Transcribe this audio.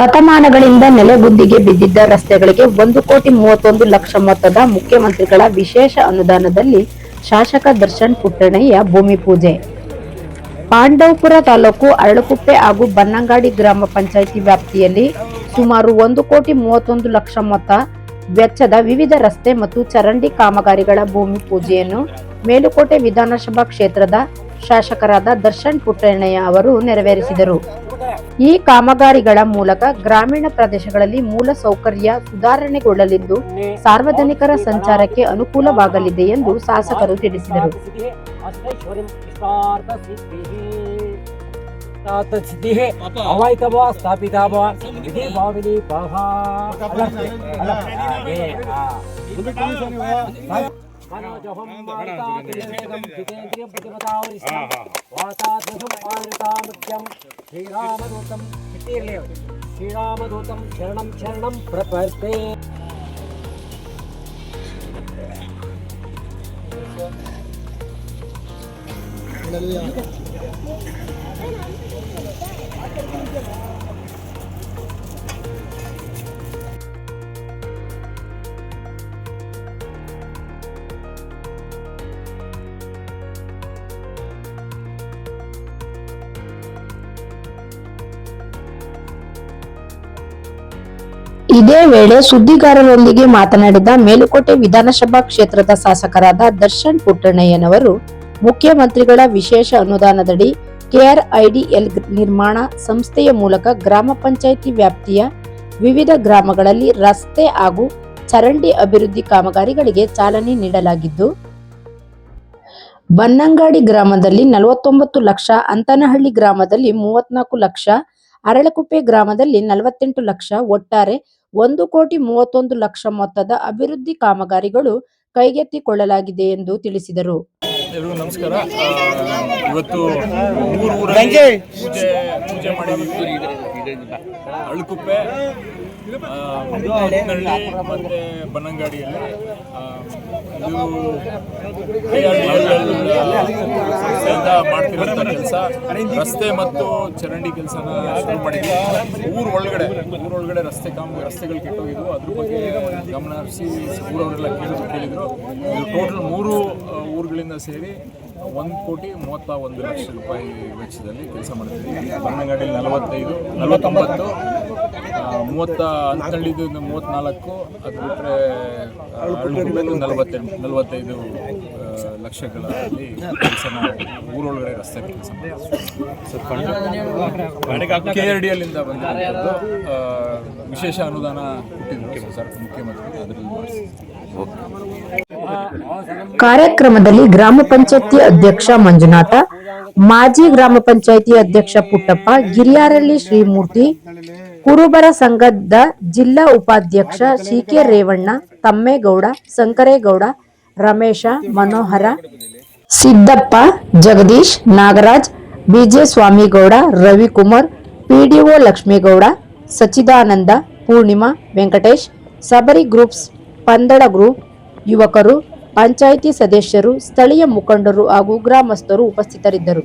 ಶತಮಾನಗಳಿಂದ ನೆಲೆಗುದ್ದಿಗೆ ಬಿದ್ದಿದ್ದ ರಸ್ತೆಗಳಿಗೆ ಒಂದು ಕೋಟಿ ಮೂವತ್ತೊಂದು ಲಕ್ಷ ಮೊತ್ತದ ಮುಖ್ಯಮಂತ್ರಿಗಳ ವಿಶೇಷ ಅನುದಾನದಲ್ಲಿ ಶಾಸಕ ದರ್ಶನ್ ಪುಟ್ಟಣಯ್ಯ ಭೂಮಿ ಪೂಜೆ. ಪಾಂಡವಪುರ ತಾಲೂಕು ಅರಳುಕುಪ್ಪೆ ಹಾಗೂ ಬನ್ನಂಗಾಡಿ ಗ್ರಾಮ ಪಂಚಾಯಿತಿ ವ್ಯಾಪ್ತಿಯಲ್ಲಿ ಸುಮಾರು ಒಂದು ಕೋಟಿ ಮೂವತ್ತೊಂದು ಲಕ್ಷ ಮೊತ್ತ ವೆಚ್ಚದ ವಿವಿಧ ರಸ್ತೆ ಮತ್ತು ಚರಂಡಿ ಕಾಮಗಾರಿಗಳ ಭೂಮಿ ಪೂಜೆಯನ್ನು ಮೇಲುಕೋಟೆ ವಿಧಾನಸಭಾ ಕ್ಷೇತ್ರದ ಶಾಸಕರಾದ ದರ್ಶನ್ ಪುಟ್ಟಣ್ಣಯ್ಯ ಅವರು ನೆರವೇರಿಸಿದರು. ಈ ಕಾಮಗಾರಿಗಳ ಮೂಲಕ ಗ್ರಾಮೀಣ ಪ್ರದೇಶಗಳಲ್ಲಿ ಮೂಲ ಸೌಕರ್ಯ ಸುಧಾರಣೆಗೊಳ್ಳಲಿದ್ದು ಸಾರ್ವಜನಿಕರ ಸಂಚಾರಕ್ಕೆ ಅನುಕೂಲವಾಗಲಿದೆ ಎಂದು ಶಾಸಕರು ತಿಳಿಸಿದರು. ಸ್ಥಾಪಿತ मानो जो हम मानता क्रियंतकम जितेन्द्रिय प्रतिपदावरिष्ठम वातात्मसुम पारितामुख्यम श्रीरामदूतम चित्तीर्लेव श्रीरामदूतम शरणम शरणम प्रपर्ते Hallelujah. ಇದೇ ವೇಳೆ ಸುದ್ದಿಗಾರರೊಂದಿಗೆ ಮಾತನಾಡಿದ ಮೇಲುಕೋಟೆ ವಿಧಾನಸಭಾ ಕ್ಷೇತ್ರದ ಶಾಸಕರಾದ ದರ್ಶನ್ ಪುಟ್ಟಣ್ಣಯ್ಯನವರು, ಮುಖ್ಯಮಂತ್ರಿಗಳ ವಿಶೇಷ ಅನುದಾನದಡಿ ಕೆಆರ್ಐಡಿಎಲ್ ನಿರ್ಮಾಣ ಸಂಸ್ಥೆಯ ಮೂಲಕ ಗ್ರಾಮ ಪಂಚಾಯಿತಿ ವ್ಯಾಪ್ತಿಯ ವಿವಿಧ ಗ್ರಾಮಗಳಲ್ಲಿ ರಸ್ತೆ ಹಾಗೂ ಚರಂಡಿ ಅಭಿವೃದ್ಧಿ ಕಾಮಗಾರಿಗಳಿಗೆ ಚಾಲನೆ ನೀಡಲಾಗಿದ್ದು, ಬನ್ನಂಗಾಡಿ ಗ್ರಾಮದಲ್ಲಿ ನಲವತ್ತೊಂಬತ್ತು ಲಕ್ಷ, ಅಂತನಹಳ್ಳಿ ಗ್ರಾಮದಲ್ಲಿ ಮೂವತ್ನಾಲ್ಕು ಲಕ್ಷ, ಅರಳಕುಪ್ಪೆ ಗ್ರಾಮದಲ್ಲಿ ನಲವತ್ತೆಂಟು ಲಕ್ಷ, ಒಟ್ಟಾರೆ ಒಂದು ಕೋಟಿ ಮೂವತ್ತೊಂದು ಲಕ್ಷ ಮೊತ್ತದ ಅಭಿವೃದ್ಧಿ ಕಾಮಗಾರಿಗಳು ಕೈಗೆತ್ತಿಕೊಳ್ಳಲಾಗಿದೆ ಎಂದು ತಿಳಿಸಿದರು. ಎಲ್ರಿಗೂ ನಮಸ್ಕಾರ. ಇವತ್ತು ಮೂರು ಊರಲ್ಲಿ ಪೂಜೆ ಪೂಜೆ ಮಾಡಿದ್ದೀವಿ. ಅಳುಕುಪ್ಪೆ ಮತ್ತೆ ಬನ್ನಂಗಾಡಿಯಲ್ಲಿ ಮಾಡ್ತಿರೋಂಥ ಕೆಲಸ. ರಸ್ತೆ ಮತ್ತು ಚರಂಡಿ ಕೆಲಸನ ಶುರು ಮಾಡಿದ್ವಿ. ಊರ್ ಒಳಗಡೆ ಊರ್ ಒಳಗಡೆ ರಸ್ತೆ ಕಾಮ, ರಸ್ತೆಗಳು ಕೆಟ್ಟೋಗಿದ್ವು. ಅದ್ರ ಬಗ್ಗೆ ಗಮನ ಹರಿಸಿ ಊರವರೆಲ್ಲ ಕೇಳಿದ್ರು ಕೇಳಿದ್ರು. ಟೋಟಲ್ ಮೂರು ಊರುಗಳಿಂದ ಸೇರಿ ಒಂದು ಕೋಟಿ ಮೂವತ್ತ ಒಂದು ಲಕ್ಷ ರೂಪಾಯಿ ವೆಚ್ಚದಲ್ಲಿ ಕೆಲಸ ಮಾಡ್ತೀವಿ ಬಣ್ಣಂಗಡಿಯಲ್ಲಿ ನಲವತ್ತೈದು, ನಲವತ್ತೊಂಬತ್ತು ಮೂವತ್ತ ಹನ್ನೆರಡು ಮೂವತ್ತ್ನಾಲ್ಕು ಅದು ಬಿಟ್ಟರೆ ನಲವತ್ತೆಂಟು ನಲವತ್ತೈದು ಲಕ್ಷಗಳಲ್ಲಿ ಕೆಲಸನ ಊರೊಳಗಡೆ ರಸ್ತೆ ಕೆಲಸ ಕೆ ಆರ್ ಡಿ ಎಲ್ಲಿಂದ ಬಂದಿರೋದು ವಿಶೇಷ ಅನುದಾನ ಕೊಟ್ಟಿದ್ರು ಸರ್ ಮುಖ್ಯಮಂತ್ರಿ ಅದರಲ್ಲಿ ಮಾಡಿಸಿ ಕಾರ್ಯಕ್ರಮದಲ್ಲಿ ಗ್ರಾಮ ಪಂಚಾಯತಿ ಅಧ್ಯಕ್ಷ ಮಂಜುನಾಥ, ಮಾಜಿ ಗ್ರಾಮ ಪಂಚಾಯತಿ ಅಧ್ಯಕ್ಷ ಪುಟ್ಟಪ್ಪ, ಗಿರಿಯಾರಳ್ಳಿ ಶ್ರೀಮೂರ್ತಿ, ಕುರುಬರ ಸಂಘದ ಜಿಲ್ಲಾ ಉಪಾಧ್ಯಕ್ಷ CK Revanna, Thammegowda Shankaregowda Ramesha, Manohara, Siddappa, Jagadish, Nagaraj, BJ Swamygowda, Ravikumar PDO Lakshmegowda, Sachidananda, Poornima, Venkatesh, Sabari groups Pandala group ಯುವಕರು ಪಂಚಾಯಿತಿ ಸದಸ್ಯರು ಸ್ಥಳೀಯ ಮುಖಂಡರು ಹಾಗೂ ಗ್ರಾಮಸ್ಥರು ಉಪಸ್ಥಿತರಿದ್ದರು.